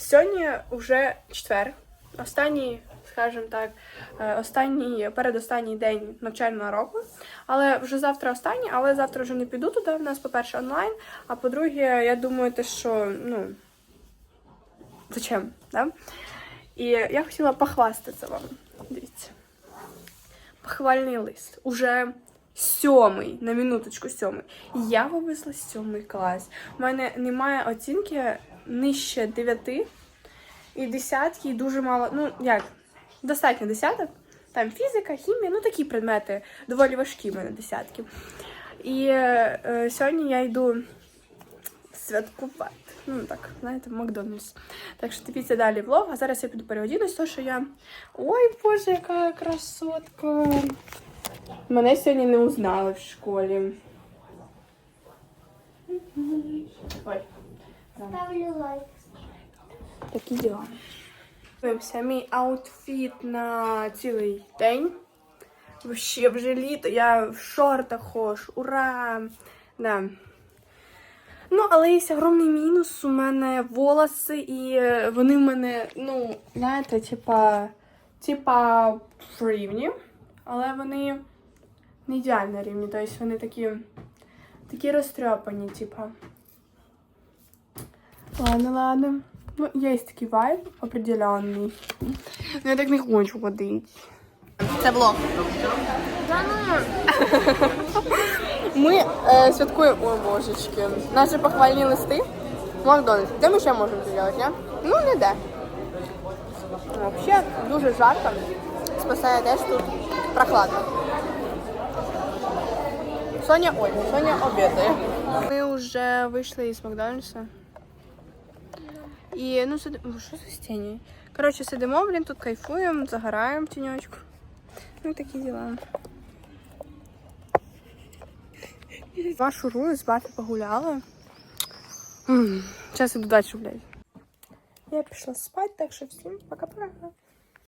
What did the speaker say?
Сьогодні вже четвер, останній, скажімо так, е, останній, передостанній день навчального року. Але вже завтра останній, але завтра вже не піду туди. У нас, по-перше, онлайн, а по-друге, я думаю, те, що ну. Зачем? Да? І я хотіла похвастатися вам. Дивіться. Похвальний лист. Уже сьомий, на минуточку сьомий. Я вивезла сьомий клас. У мене немає оцінки нижче 9 і десятки, і дуже мало. Ну, як? Достатньо десяток. Там фізика, хімія, ну такі предмети доволі важкі в мене десятки. І е, е, сьогодні я йду святкувати. Ну так, знаєте, в Макдональдс. Так що дивіться далі влог, а зараз я піду переодінусь, то що я. Ой, боже, яка красотка! Мене сьогодні не узнали в школі. Ой. Ставлю лайк. Такі діла. Дивимося, мій аутфіт на цілий день. Вообще вже літо, я в шортах ходжу. Ура! Да. Ну, але є огромний мінус. У мене волоси, і е, вони в мене, ну, знаєте, типа, типа рівні, але вони не ідеально рівні. Тобто вони такі, такі розтрьопані, типа. Ладно, ладно. Ну, є такий вайб определенний. Ну, я так не хочу ходити. Це влог. Ми е, святкуємо. О, божечки. Наші похвальні листи. Макдональдс. Де ми ще можемо це робити, не? Ну, не де. Взагалі дуже жарко. Спасає те, що тут прохладно. Соня, ой, Соня обідає. Ми вже вийшли із Макдональдса. І ну сидимо. Що за стіні? Коротше, сидимо, блін, тут кайфуємо, загораємо тіньочку. Ну, такі діла. Вашу рулю з бати погуляла. Зараз іду далі, блядь. Я пішла спати, так що всім пока-пока.